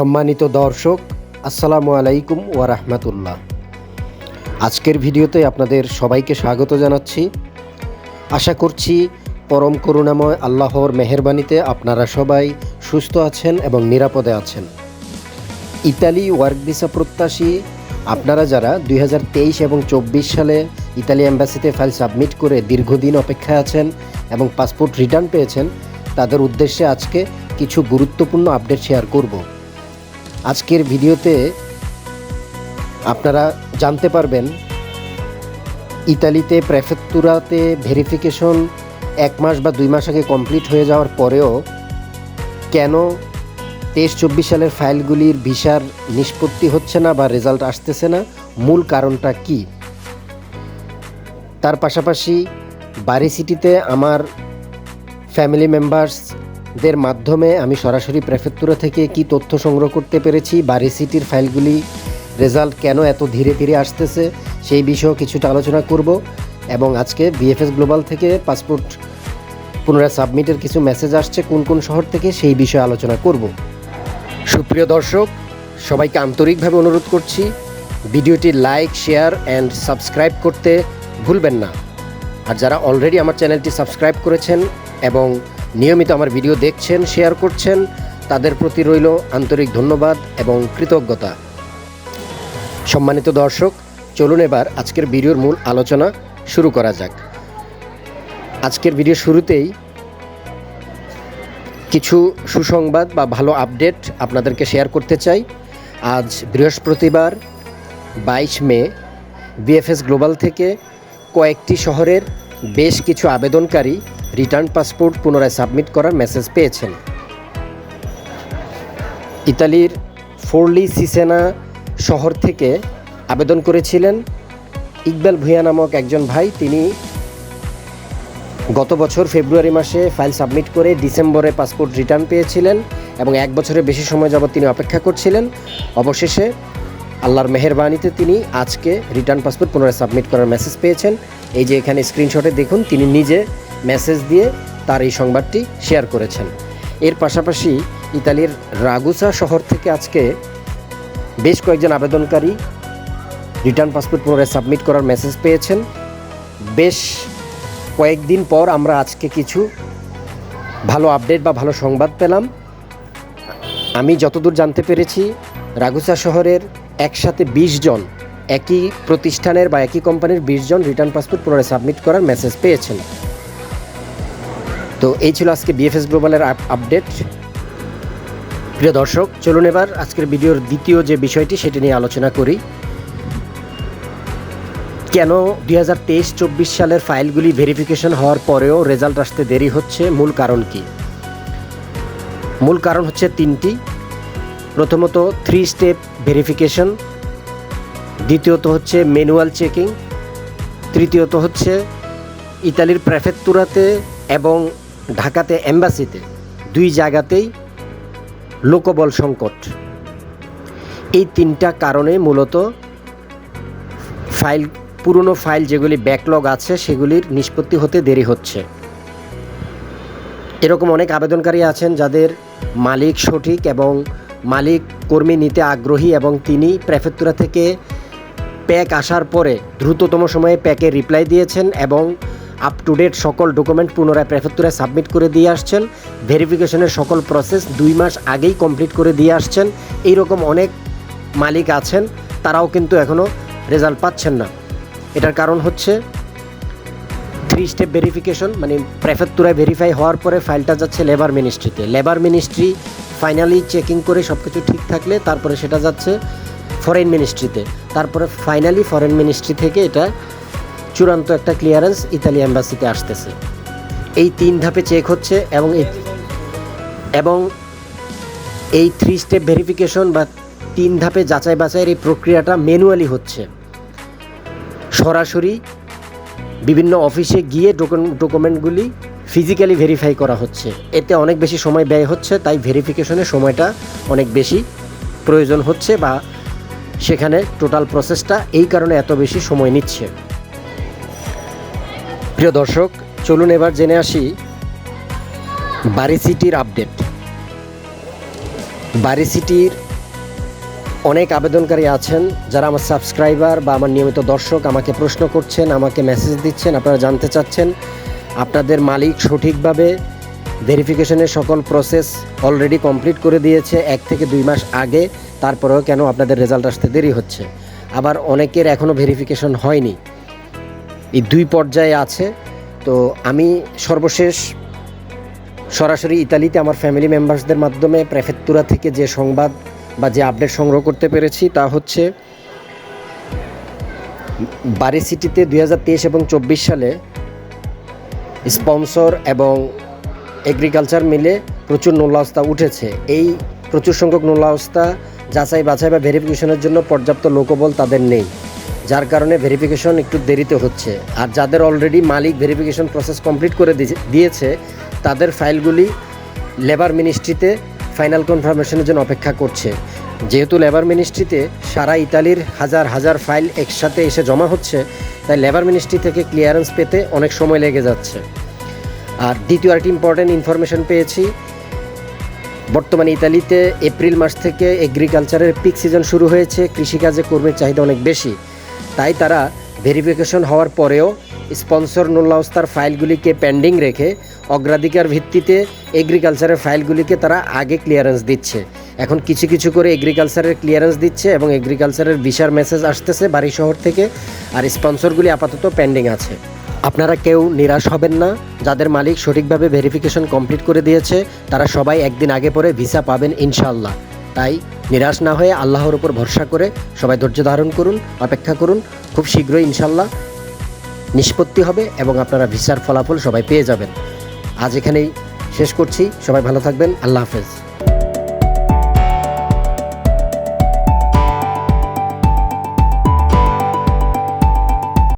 সম্মানিত দর্শক, আসসালামু আলাইকুম রাহমাতুল্লাহ। আজকের ভিডিওতে আপনাদের সবাইকে স্বাগত জানাচ্ছি। আশা করছি পরম করুণাময় আল্লাহর মেহেরবানিতে আপনারা সবাই সুস্থ আছেন এবং নিরাপদে আছেন। ইতালি ওয়ার্ক ভিসা প্রত্যাশী, আপনারা যারা দুই হাজার তেইশ এবং চব্বিশ সালে ইতালি অ্যাম্বাসিতে ফাইল সাবমিট করে দীর্ঘদিন অপেক্ষায় আছেন এবং পাসপোর্ট রিটার্ন পেয়েছেন, তাদের উদ্দেশ্যে আজকে কিছু গুরুত্বপূর্ণ আপডেট শেয়ার করব। আজকের ভিডিওতে আপনারা জানতে পারবেন, ইতালিতে প্রেফেক্তুরাতে ভেরিফিকেশন এক মাস বা দুই মাস আগে কমপ্লিট হয়ে যাওয়ার পরেও কেন তেইশ চব্বিশ সালের ফাইলগুলির ভিসার নিষ্পত্তি হচ্ছে না বা রেজাল্ট আসতেছে না? মূল কারণটা কি? তার পাশাপাশি বারি সিটিতে আমার ফ্যামিলি মেম্বার্সদের মাধ্যমে আমি সরাসরি প্রেফেক্তুরা থেকে কি তথ্য সংগ্রহ করতে পেরেছি বারি সিটির ফাইলগুলি রেজাল্ট কেন এত ধীরে ধীরে আসতেছে সেই বিষয়েও কিছুটা আলোচনা করব এবং আজকে বিএফএস গ্লোবাল থেকে পাসপোর্ট পুনরায় সাবমিটের কিছু মেসেজ আসছে কোন কোন শহর থেকে সেই বিষয়ে আলোচনা করব। সুপ্রিয় দর্শক, সবাইকে আন্তরিকভাবে অনুরোধ করছি, ভিডিওটি লাইক, শেয়ার অ্যান্ড সাবস্ক্রাইব করতে ভুলবেন না। আর যারা অলরেডি আমার চ্যানেলটি সাবস্ক্রাইব করেছেন এবং নিয়মিত আমার ভিডিও দেখছেন শেয়ার করছেন, তাদের প্রতি রইল আন্তরিক ধন্যবাদ এবং কৃতজ্ঞতা। সম্মানিত দর্শক, চলুন এবার আজকের ভিডিওর মূল আলোচনা শুরু করা যাক। আজকের ভিডিও শুরুতেই কিছু সুসংবাদ বা ভালো আপডেট আপনাদেরকে শেয়ার করতে চাই। আজ বৃহস্পতিবার, বাইশ মে বিএফএস গ্লোবাল থেকে কয়েকটি শহরের বেশ কিছু আবেদনকারী রিটার্ন পাসপোর্ট পুনরায় সাবমিট করার মেসেজ পেয়েছেন। ইতালির ফোরলি সিসেনা শহর থেকে আবেদন করেছিলেন ইকবাল ভুঁইয়া নামক একজন ভাই। তিনি গত বছর ফেব্রুয়ারি মাসে ফাইল সাবমিট করে ডিসেম্বরে পাসপোর্ট রিটার্ন পেয়েছিলেন এবং এক বছরের বেশি সময় যাবত তিনি অপেক্ষা করছিলেন। অবশেষে আল্লাহর মেহেরবানিতে তিনি আজকে রিটার্ন পাসপোর্ট পুনরায় সাবমিট করার মেসেজ পেয়েছেন। এই যে এখানে স্ক্রিনশটে দেখুন, তিনি নিজে মেসেজ দিয়ে তার এই সংবাদটি শেয়ার করেছেন। এর পাশাপাশি ইতালির রাগুসা শহর থেকে আজকে বেশ কয়েকজন আবেদনকারী রিটার্ন পাসপোর্ট পুনরায় সাবমিট করার মেসেজ পেয়েছেন। বেশ কয়েকদিন পর আমরা আজকে কিছু ভালো আপডেট বা ভালো সংবাদ পেলাম। আমি যতদূর জানতে পেরেছি, রাগুসা শহরের একসাথে বিশ জন, একই প্রতিষ্ঠানের বা একই কোম্পানির বিশ জন রিটার্ন পাসপোর্ট পুনরায় সাবমিট করার মেসেজ পেয়েছেন। তো এই ছিল আজকে বিএফএস গ্লোবালের আপডেট প্রিয় দর্শক, চলুন এবার আজকের ভিডিওর দ্বিতীয় যে বিষয়টি, সেটি নিয়ে আলোচনা করি। কেন দুই হাজার তেইশ চব্বিশ সালের ফাইলগুলি ভেরিফিকেশন হওয়ার পরেও রেজাল্ট আসতে দেরি হচ্ছে? মূল কারণ কি? মূল কারণ হচ্ছে তিনটি। প্রথমত থ্রি স্টেপ ভেরিফিকেশন দ্বিতীয়ত হচ্ছে ম্যানুয়াল চেকিং তৃতীয়ত হচ্ছে ইতালির প্রেফেক্তুরাতে এবং ঢাকাতে এম্বাসিতে, দুই জায়গাতেই লোকবল সংকট। এই তিনটা কারণে মূলত ফাইল, পুরনো ফাইল যেগুলি ব্যাকলগ আছে, সেগুলির নিষ্পত্তি হতে দেরি হচ্ছে। এরকম অনেক আবেদনকারী আছেন যাদের মালিক সঠিক এবং মালিক কর্মী নিতে আগ্রহী এবং তিনি প্রেফেক্তুরা থেকে প্যাক আসার পরে দ্রুততম সময়ে প্যাকে রিপ্লাই দিয়েছেন এবং আপ টু ডেট সকল ডকুমেন্ট পুনরায় প্রেফেক্তুরায় সাবমিট করে দিয়ে আসছেন। ভেরিফিকেশনের সকল প্রসেস দুই মাস আগেই কমপ্লিট করে দিয়ে আসছেন। এইরকম অনেক মালিক আছেন, তারাও কিন্তু এখনও রেজাল্ট পাচ্ছেন না। এটার কারণ হচ্ছে থ্রি স্টেপ ভেরিফিকেশন মানে প্রেফেক্তুরায় ভেরিফাই হওয়ার পরে ফাইলটা যাচ্ছে লেবার মিনিস্ট্রিতে লেবার মিনিস্ট্রি ফাইনালি চেকিং করে সব কিছু ঠিক থাকলে তারপরে সেটা যাচ্ছে ফরেন মিনিস্ট্রিতে তারপরে ফাইনালি ফরেন মিনিস্ট্রি থেকে এটা চূড়ান্ত একটা ক্লিয়ারেন্স ইতালি অ্যাম্বাসিতে আসতেছে। এই তিন ধাপে চেক হচ্ছে এবং এই এবং এই থ্রি স্টেপ ভেরিফিকেশন বা তিন ধাপে যাচাই বাছাইয়ের এই প্রক্রিয়াটা ম্যানুয়ালি হচ্ছে। সরাসরি বিভিন্ন অফিসে গিয়ে ডকুমেন্টগুলি ফিজিক্যালি ভেরিফাই করা হচ্ছে। এতে অনেক বেশি সময় ব্যয় হচ্ছে, তাই ভেরিফিকেশনের সময়টা অনেক বেশি প্রয়োজন হচ্ছে বা সেখানে টোটাল প্রসেসটা এই কারণে এত বেশি সময় নিচ্ছে। প্রিয় দর্শক, চলুন এবার জেনে আসি বারি সিটির আপডেট। বারি সিটির অনেক আবেদনকারী আছেন, যারা আমার সাবস্ক্রাইবার বা আমার নিয়মিত দর্শক আমাকে প্রশ্ন করছেন, আমাকে মেসেজ দিচ্ছেন, আপনারা জানতে চাচ্ছেন, আপনাদের মালিক সঠিকভাবে ভেরিফিকেশনের সকল প্রসেস অলরেডি কমপ্লিট করে দিয়েছে, এক থেকে দুই মাস আগে, তারপরেও কেন আপনাদের রেজাল্ট আসতে দেরি হচ্ছে? আবার অনেকের এখনও ভেরিফিকেশন হয়নি। দুই পর্যায়ে আছে। তো আমি সর্বশেষ সরাসরি ইতালিতে আমার ফ্যামিলি মেম্বার্সদের মাধ্যমে প্রেফেক্তুরা থেকে যে সংবাদ বা যে আপডেট সংগ্রহ করতে পেরেছি তা হচ্ছে বারি সিটিতে দু হাজার তেইশ এবং চব্বিশ সালে স্পন্সর এবং এগ্রিকালচার মিলে প্রচুর নোলাওস্তা উঠেছে। এই প্রচুর সংখ্যক নোলাওস্তা যাচাই বাছাই বা ভেরিফিকেশনের জন্য পর্যাপ্ত লোকবল তাদের নেই। যার কারণে ভেরিফিকেশন একটু দেরিতে হচ্ছে। আর যাদের অলরেডি মালিক ভেরিফিকেশন প্রসেস কমপ্লিট করে দিয়েছে- তাদের ফাইলগুলি লেবার মিনিস্ট্রিতে ফাইনাল কনফার্মেশনের জন্য অপেক্ষা করছে। যেহেতু লেবার মিনিস্ট্রিতে সারা ইতালির হাজার হাজার ফাইল একসাথে এসে জমা হচ্ছে, তাই লেবার মিনিস্ট্রি থেকে ক্লিয়ারেন্স পেতে অনেক সময় লেগে যাচ্ছে। আর দ্বিতীয় আরেকটি ইম্পর্ট্যান্ট ইনফরমেশন পেয়েছি, বর্তমানে ইতালিতে এপ্রিল মাস থেকে এগ্রিকালচারের পিক সিজন শুরু হয়েছে, কৃষিকাজে কর্মীর চাহিদা অনেক বেশি। তাই তারা ভেরিফিকেশন হওয়ার পরেও স্পন্সর নোল্লাউস্তার ফাইলগুলিকে পেন্ডিং রেখে অগ্রাধিকার ভিত্তিতে এগ্রিকালচারের ফাইলগুলিকে তারা আগে ক্লিয়ারেন্স দিচ্ছে। এখন কিছু কিছু করে এগ্রিকালচারের ক্লিয়ারেন্স দিচ্ছে এবং এগ্রিকালচারের ভিসার মেসেজ আসতেছে বাড়ি শহর থেকে আর স্পন্সরগুলি আপাতত পেন্ডিং আছে। আপনারা কেউ নিরাশ হবেন না, যাদের মালিক সঠিকভাবে ভেরিফিকেশন কমপ্লিট করে দিয়েছে, তারা সবাই একদিন আগে পরে ভিসা পাবেন ইনশাল্লাহ তাই নিরাশ না হয়ে আল্লাহর উপর ভরসা করে সবাই ধৈর্য ধারণ করুন, অপেক্ষা করুন। খুব শীঘ্রই ইনশাল্লাহ নিষ্পত্তি হবে এবং আপনারা ভিসার ফলাফল সবাই পেয়ে যাবেন। আজ এখানেই শেষ করছি। সবাই ভালো থাকবেন। আল্লাহ হাফেজ।